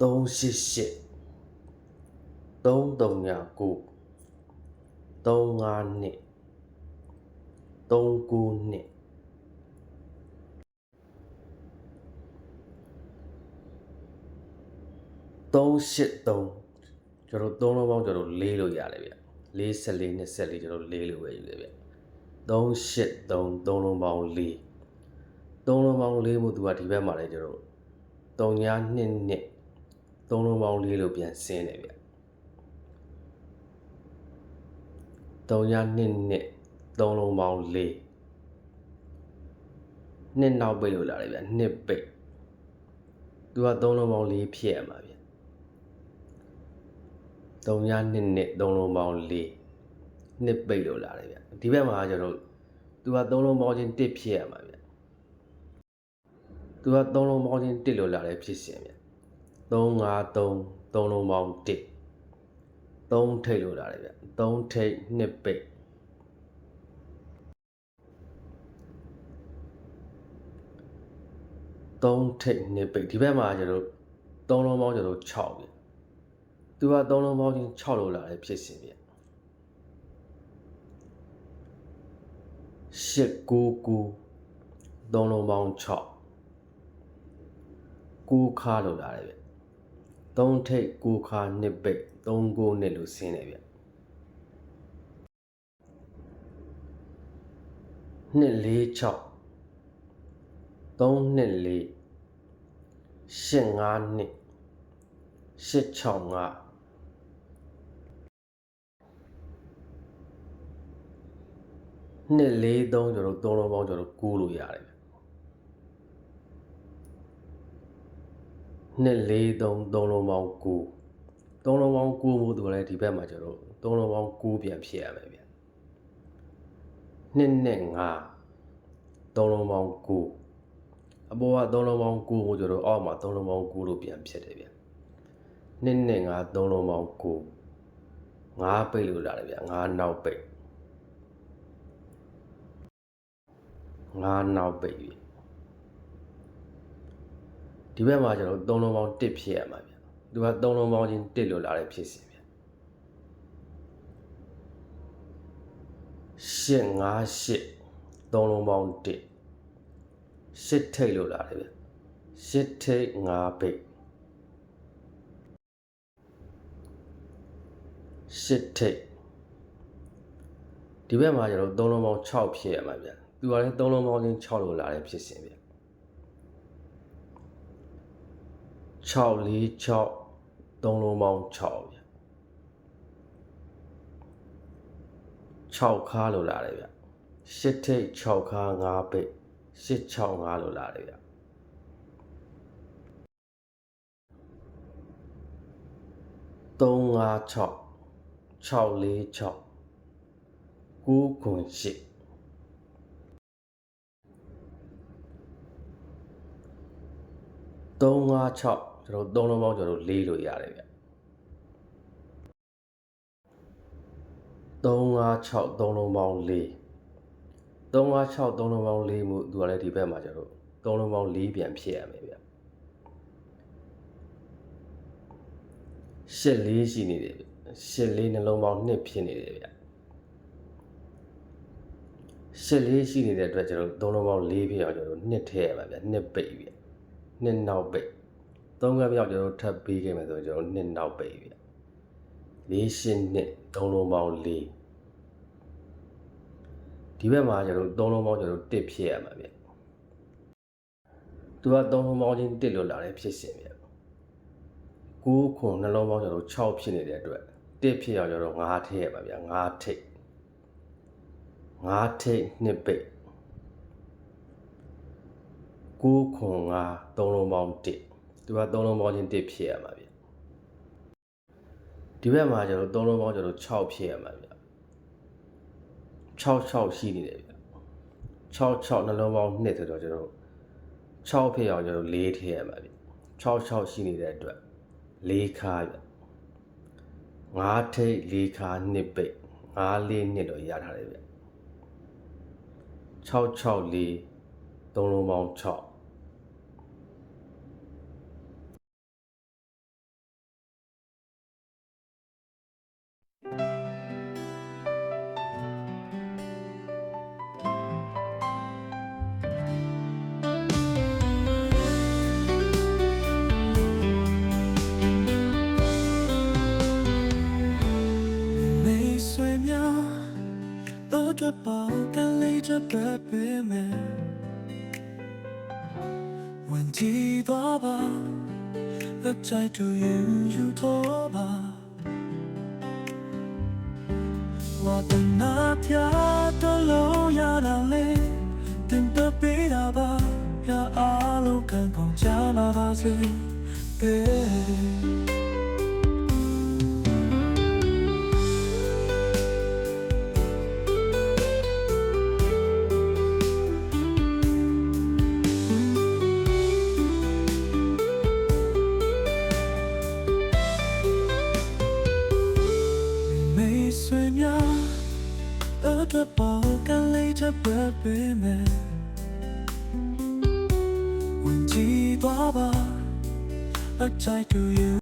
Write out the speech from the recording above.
388 339 352 392 383ကျွန်တော်သုံးလုံးပေါင်းကျွန်တော်လေးလို့ရတယ်ဗျ44 24ကျွန်တော်လေးလို့ပဲယူတယ်ဗျ383သုံးလုံးပေါင်း4သုံးလုံးပေါင်း4မို့သူကဒီဘက်မှာလည်းကျွန်တော်3ညာ2နှစ် သုံးလုံးပေါင်း4လို့ပြန်ဆင်းတယ်ဗျ3ညာ2နှစ်သုံးလုံးပေါင်း4နှစ်နောက်ပိတ်လို့လာတယ်ဗျနှစ်ပိတ်သူကသုံးလုံးပေါင်း4ဖြစ်ရမှာဗျ3ညနှစ်နှစ်3လုံးပေါင်း4နှစ်ပိတ်လို့လာတယ်ဗျဒီဘက်မှာကျွန်တော်သူက3လုံးပေါင်းချင်း1ဖြစ်ရမှာဗျသူက3လုံးပေါင်းချင်း1လို့လာတယ်ဖြစ်ရှင်ဗျ 353 3လုံးပေါင်း1 3ထိတ်လို့လာတယ်ဗျ3ထိတ်2ပိတ်3ထိတ်2ပိတ်ဒီဘက်မှာကျွန်တော်3လုံးပေါင်းကျွန်တော်6ဗျသူက3လုံးပေါင်းချင်း6လို့လာတယ်ဖြစ်ရှင်ဗျ8 9 9 3လုံးပေါင်း6 9ခါလို့လာတယ်ဗျ 3ထိတ်9ခါ2ပိတ်3ကိုနှစ်လို့ဆင်းတယ်ဗျနှစ်4 6 3နှစ်4 8 5နှစ်8 6 5နှစ်4 3ကျွန်တော်3လုံးပေါင်းကျွန်တော်9လို့ရတယ် ဗျနှစ်4 3 3လုံးပေါင်း9 3လုံးပေါင်း9မို့သူလည်းဒီဘက်မှာကျွန်တော်3လုံးပေါင်း9ပြန်ဖြစ်ရမယ်ဗျနှစ်နဲ့5 3လုံးပေါင်း9အပေါ်က3လုံးပေါင်း9ကိုကျွန်တော်အောက်မှာ3လုံးပေါင်း9လို့ပြန်ဖြစ်တယ်ဗျနှစ်နဲ့5 3လုံးပေါင်း9 5ပိတ်လို့လာတယ်ဗျ5နောက်ပိတ်5နောက်ပိတ်ပြီ ဒီဘက်မှာကျွန်တော်3လုံးပေါင်း1ဖြစ်ရမှာဗျသူက3လုံးပေါင်းချင်း1လို့လာတယ်ဖြစ်စီဗျရှစ်5 8 3လုံးပေါင်း1ရှစ်ထိတ်လို့လာတယ်ဗျရှစ်ထိတ်5ပိတ်ရှစ်ထိတ်ဒီဘက်မှာကျွန်တော်3လုံးပေါင်း6ဖြစ်ရမှာဗျသူကလည်း3လုံးပေါင်းချင်း6လို့လာတယ်ဖြစ်စဉ်ဗျ6 4 6 3လုံးပေါင်း6ဗျ6ခါလို့လာတယ်ဗျ8ထိတ်6ခါ5ပိတ်865လို့လာတယ်ဗျ356 646 9ခွန်8 356 ကျွန်တော်3လုံးပေါင်းကျွန်တော်4လို့ရတယ်ဗျ356 3လုံးပေါင်း4 356 3လုံးပေါင်း4မှုသူကလည်းဒီဘက်မှာကျွန်တော်3လုံးပေါင်း4ပြန်ဖြစ်ရမယ်ဗျရှစ်လေးရှိနေတယ်ဗျရှစ်လေးနှလုံးပေါင်း2ဖြစ်နေတယ်ဗျရှစ်လေးရှိနေတဲ့အတွက်ကျွန်တော်3လုံးပေါင်း4ဖြစ်အောင်ကျွန်တော်2ထည့်ရပါဗျ2ပိတ်ဗျနှစ်နောက်ပိတ် သုံးခါပြောက်ကျွန်တော်ထပ်ပေးခဲ့မယ်ဆိုကျွန်တော်နှစ်နောက်ပိတ်ပြလေးရှင်းနှစ်သုံးလုံးပေါင်းလေးဒီဘက်မှာကျွန်တော်သုံးလုံးပေါင်းကျွန်တော်တစ်ဖြစ်ရမှာဗျသူကသုံးလုံးပေါင်းချင်းတစ်လို့လာတဲ့ဖြစ်စဉ်ဗျ9ခုနှလုံးပေါင်းကျွန်တော်6ဖြစ်နေတဲ့အတွက်တစ်ဖြစ်အောင်ကျွန်တော်9ထည့်ရပါဗျ9ထိတ်9ထိတ်နှစ်ပိတ်9ခွန်5 3လုံးပေါင်း1 သူက3လုံးပေါင်းချင်း1ဖြစ်ရမှာဗျဒီဘက်မှာကျွန်တော်3လုံးပေါင်းကျွန်တော်6ဖြစ်ရမှာဗျ6 6ရှိနေတယ်ဗျ6 6နှလုံးပေါင်း2ဆိုတော့ကျွန်တော်6ဖြစ်အောင်ကျွန်တော်4ထည့်ရမှာဗျ6 6ရှိနေတဲ့အတွက်4ခါဗျ5ထိတ်4ခါ2ပိတ်5လေးနှစ်တော့ရထားတယ်ဗျ6 6 4 3လုံးပေါင်း6 ပတ်ပေးမယ်ဝင်ကြည့်သွားပါလက်ချိုက်တူရင်ယူတော့ပါဝါတနာပြတော့လို့ရတာလေတင်တပေးတာပါရအားလုံးခံပေါင်း ဆွေများအတပေါ်ကလေးချပ်ပေးမယ်ဝင်ကြည့်သွားပါ I try to you